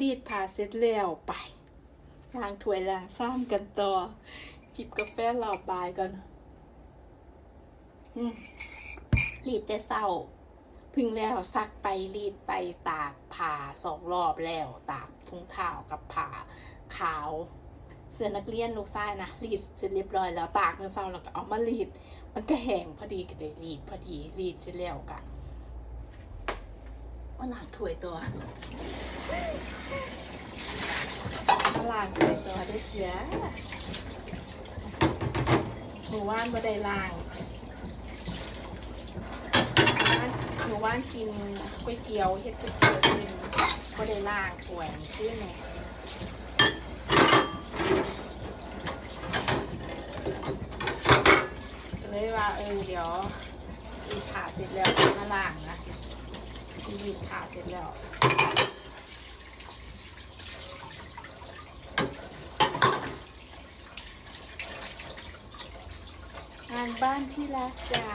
รีดผ่าเสร็จแล้วไปล้างถ้วยล้างซ้ำกันต่อ จิบกาแฟหลอบบายกันอืมรีดแต่เศร้า พึ่งแล้วซักไปรีดไปตากผ่าสองรอบแล้ว ตากถุงเท้ากับผ่าขาวเสื้อนักเรียนลูกชายนะรีดเสร็จเรียบร้อยแล้วตากเมื่อเช้าแล้วก็เอามารีด มันก็แห้งพอดีก็ได้รีดพอดีรีดเสร็จแล้วกัน ว่าล้างถ้วยตัวมาล้างถ้วยตัวด้วยเสียหมู่ว่านบ่ได้ล้างหนูว่านกินก๋วยเตี๋ยวเฮ็ดก๋วยเตี๋ยวกินก็ได้ล่างถ้วยชื่อไงเลยว่าเออเดี๋ยวรีดขาเสร็จแล้วมาล่างนะ รีดขาเสร็จแล้วงานบ้านที่รักจ้ะ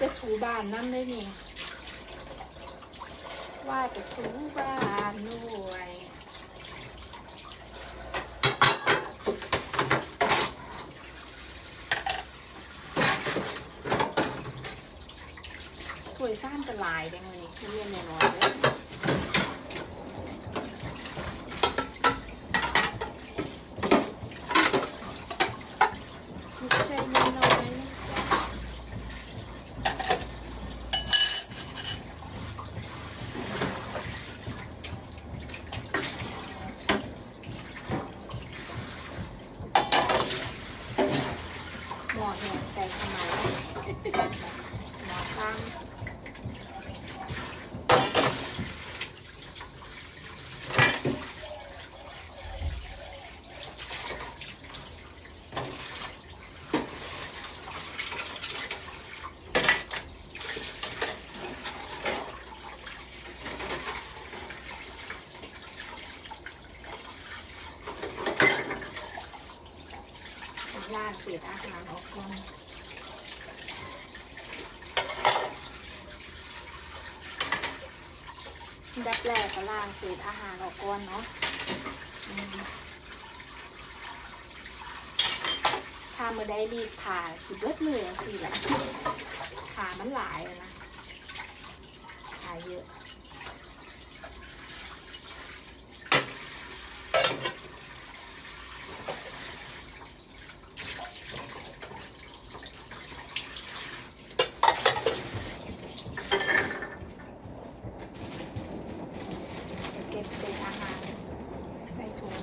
จะถูบ้านนั่นได้นี่ว่าจะถูบ้านด้วย ถ้วยซ่านจะลายได้ไหมนี่เรียนแน่นอนเลยหมอเนี่ยใส่ทำไมหมอตั้งย่างเศษอาหารออกก่อนดับแรกก็ล้างเศษอาหารออกก่อนเนาะถ้ามือได้รีดผ่าสิเบิดมือสิแหละผ่ามันหลายนะผ่าเยอะ เก็บเศษอาหารใส่ถุง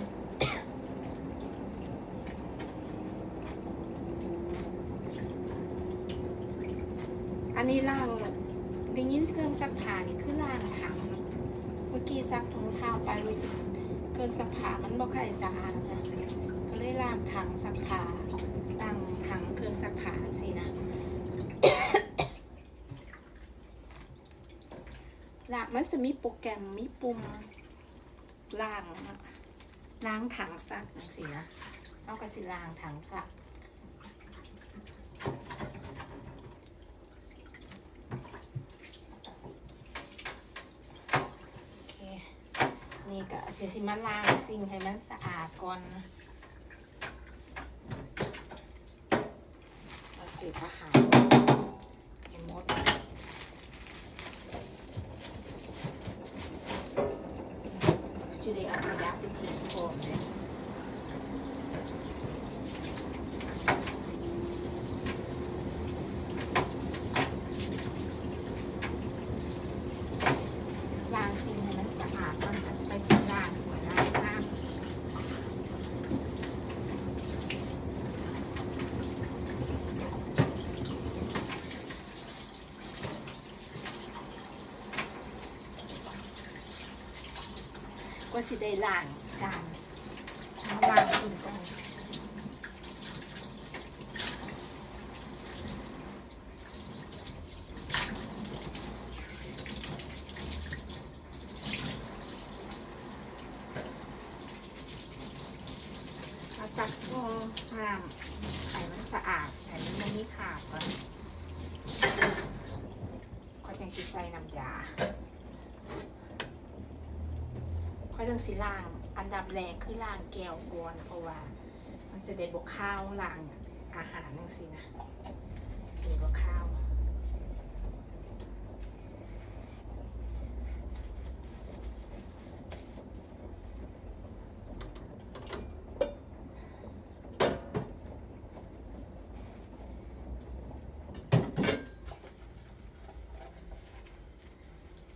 อันนี้ล่าง ได้ยินเครื่องซักผ้านี่คือล่างถังเมื่อกี้ซักถุงเท้าไปรู้สึกเครื่องซักผ้ามันบ่ค่อยสะอาดนะก็เลยล่างถังซักผ้าตั้งถังเครื่องซักผ้าสินะหลักมันจะมีโปรแกรมมีปุ่มล้างล้างถังซักสินะเอากระสิล้างถังซักโอเค นี่ก็ เดี๋ยวสิมาล้างสิ่งให้มันสะอาดก่อนนะเอาเศษอาหารให้หมด จะได้เอาขยะไปทิ้งโคนเลยล้างสิ่งให้มันสะอาดก่อนจะไปล้างหัวล้างซ้ำก็สิได้ล้างจานมาล้างสิ่งก่อนมาซักก็ห้ามไข่มันสะอาดไข่มันไม่มีขาดก่อนก็จังสิใส่น้ำยา ค่อยต้องสิล่าง อันดับแรกคือล่างแก้วก่อนเพราะว่า มันจะได้บวกข้าวล่างอาหารจังซี่นะดูบวกข้าว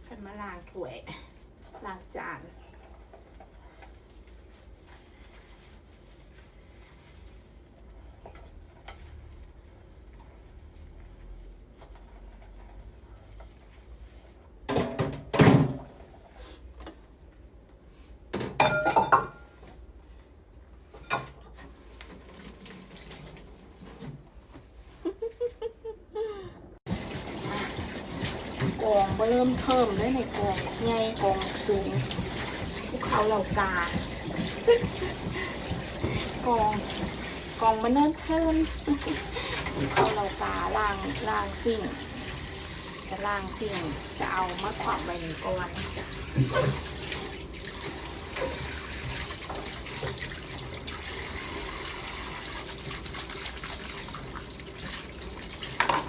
ขึ้นมาล้างถ้วยล้างจาน กองเริ่มเพิ่มด้วยในกองใหญ่กองสูงภูเขาเหล่ากากองกองมันเนิ่นเทิมภูเขาเหล่ากาล่างล่างสิ่งจะล่างสิ่งจะเอามาขวางใบก่อน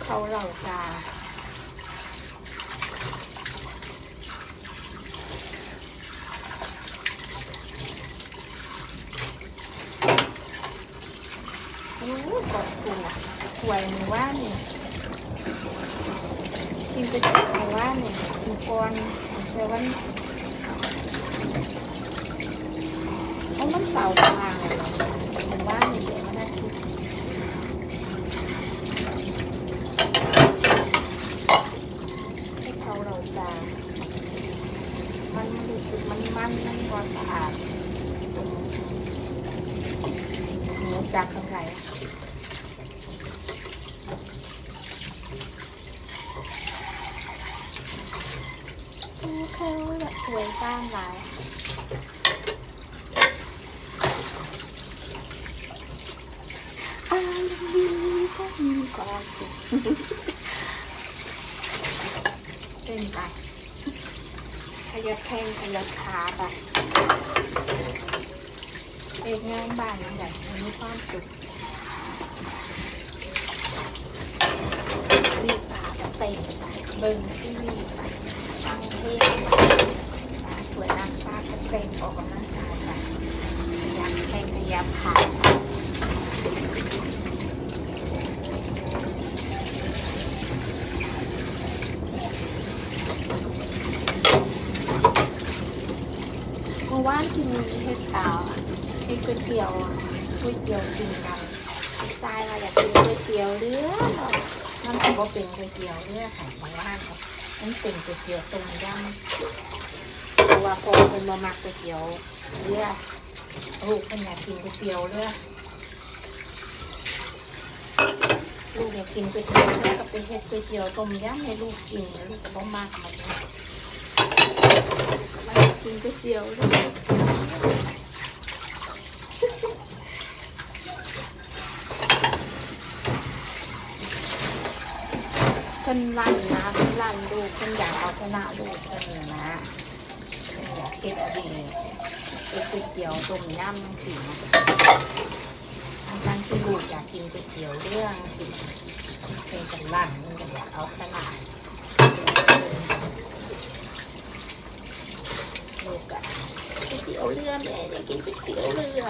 เขาเหล่ากา โอ้ยกดตัว หวยมือว่านี่กินไปเจอมือว่านี่มือกรอนแต่วันเอามันเสาร์กลางเลยมือว่านี่เดี๋ยวมันน่าคิดให้เขาเราจางมันรู้สึกมันมันมันก่อนสะอาดหนูจากข้างใน โอ้เขาแบบสวยสร้างหลายอะไรดีก็ มีความสุขเป็นไปขยับแข้งขยับขาไปเอกงานบ้านอย่างไรมีความสุขรีบตาจะเต็มไปเบิ่งซีรีส์ไปฟังเพลงสวนางฟ้าก็เป็นออกกำลังกายแบบขยับแข้งขยับขาเมื่อวานกินเห็ดขาวอะเห็ดก๋วยเตี๋ยวอะก๋วยเตี๋ยวกินกันทรายเราอยากกินก๋วยเตี๋ยวเรือมันก็บ่เป็นก๋วยเตี๋ยวเรือค่ะเมื่อวานก็มันเป็นก๋วยเตี๋ยวต้มยำเพราะว่าพอเป็นมามักก๋วยเตี๋ยวเรือลูกเป็นอยากกินก๋วยเตี๋ยวเรือลูกอยากกินก๋วยเตี๋ยวเรือก็ไปเฮ็ดก๋วยเตี๋ยวต้มยำให้ลูกกินแล้วลูกก็บ่มากมันมันอยากกินก๋วยเตี๋ยวเรือ พิ่นลั่นนะเพิ่นลั่นลูกเพิ่นอยากเอาชนะลูกเพิ่นน่ะนะอยากเก็บดีเป็นก๋วยเตี๋ยวต้มยำสิอันนั้นที่ลูกอยากกินก๋วยเตี๋ยวเรื่องสิเป็นกันลั่นมันจะอยากเอาขนาดลูกอะก๋วยเตี๋ยวเรือแม่อยากกินก๋วยเตี๋ยวเรือ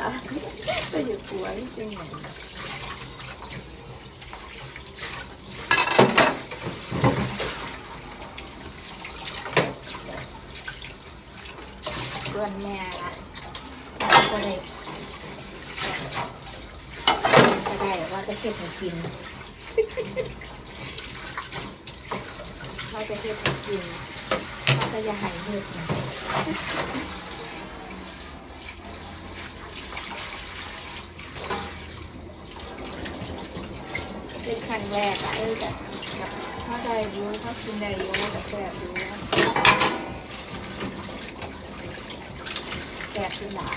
ก็อยู่กลัวจริงๆ ส่วนแม่อะก็เลยก็ได้ว่าจะเก็บให้กินเราจะเก็บให้กินเราจะอย่าหายเหืดนะเป็นครั้งแรกอะเออแต่แบบถ้าได้รู้ถ้ากินได้รู้แต่แสบรู้ หลา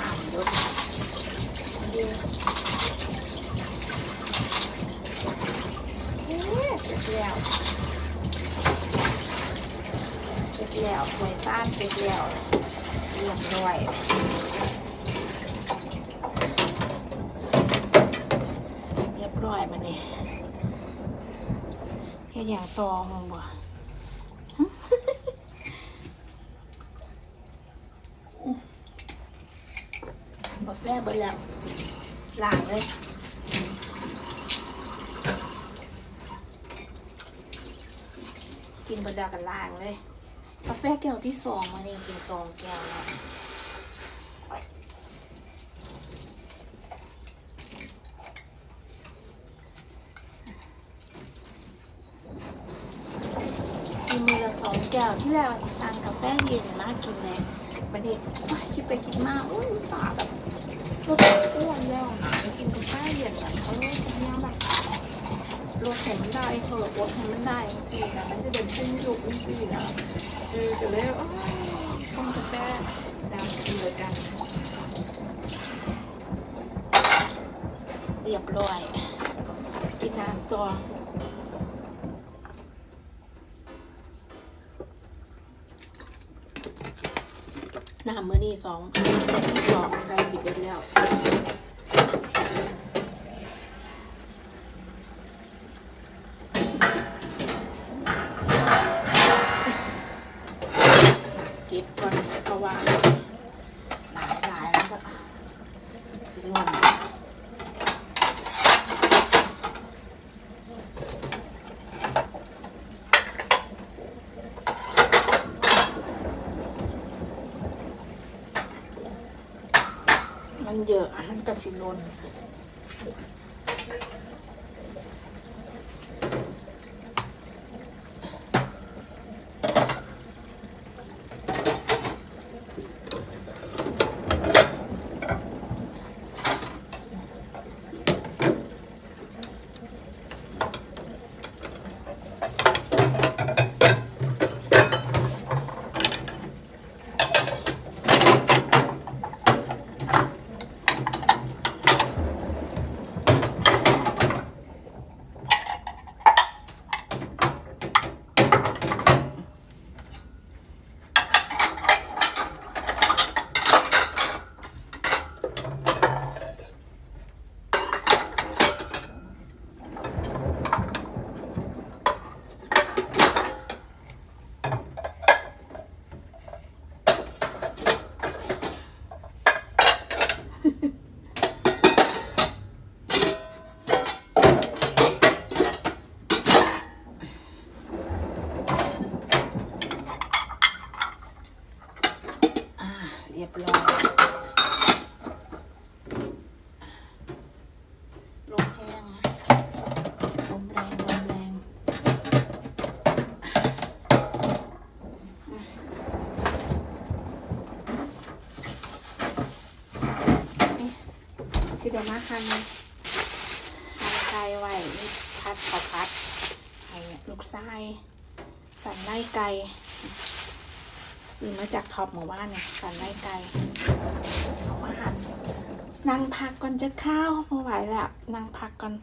น้ำเยอะเอ๊ะเสร็จแล้ว เสร็จแล้วห เสร็จแล้วเรียบร้อยเรียบร้อยมาเนี่ยแค่อย่างตอมึงบ่บอแซ่บเบิดแล้วล้างเลยกินบดแล้วกันล้างเลย กาแฟแก้วที่สองมานี่กินสองแก้วแล้วกินมือละสองแก้วที่แรกว่าจะสั่งกาแฟเย็นมากกินเลยบันเด็คิดไปคิดมาอุ้ยสาแบบลดอ้วนแล้วนะกินกาแฟเย็นแบบเขาเลยกินยังแบบ ลดให้มันได้เถอะลดให้มันได้จริงๆนะมันจะเดินขึ้นยุกจริงๆนะเออก็เลยอ้าวต้มกาแฟแล้วกินเลยกัน เรียบร้อย กินน้ำตัวน้ำเมื่อนี่สองสองไกลสิบเอ็ดแล้ว เก็บก่อนเพราะว่าหลายหลายแล้วก็สิลงมัน เยอะอันก็สินนาเรียบร้อยลมแห้งนะลมแรงลมแรงนี่สิ เดมาคันหั่นไก่ไว้นี่พัดขอพัดให้ลูกไส้สันไล่ไก่ซื้อมาจากท็อปหมู่บ้านเนี่ยสันไล่ไก่เอามาหั่นนั่งพักก่อนจะข้าวพอไหวแล้วนั่งพักก่อน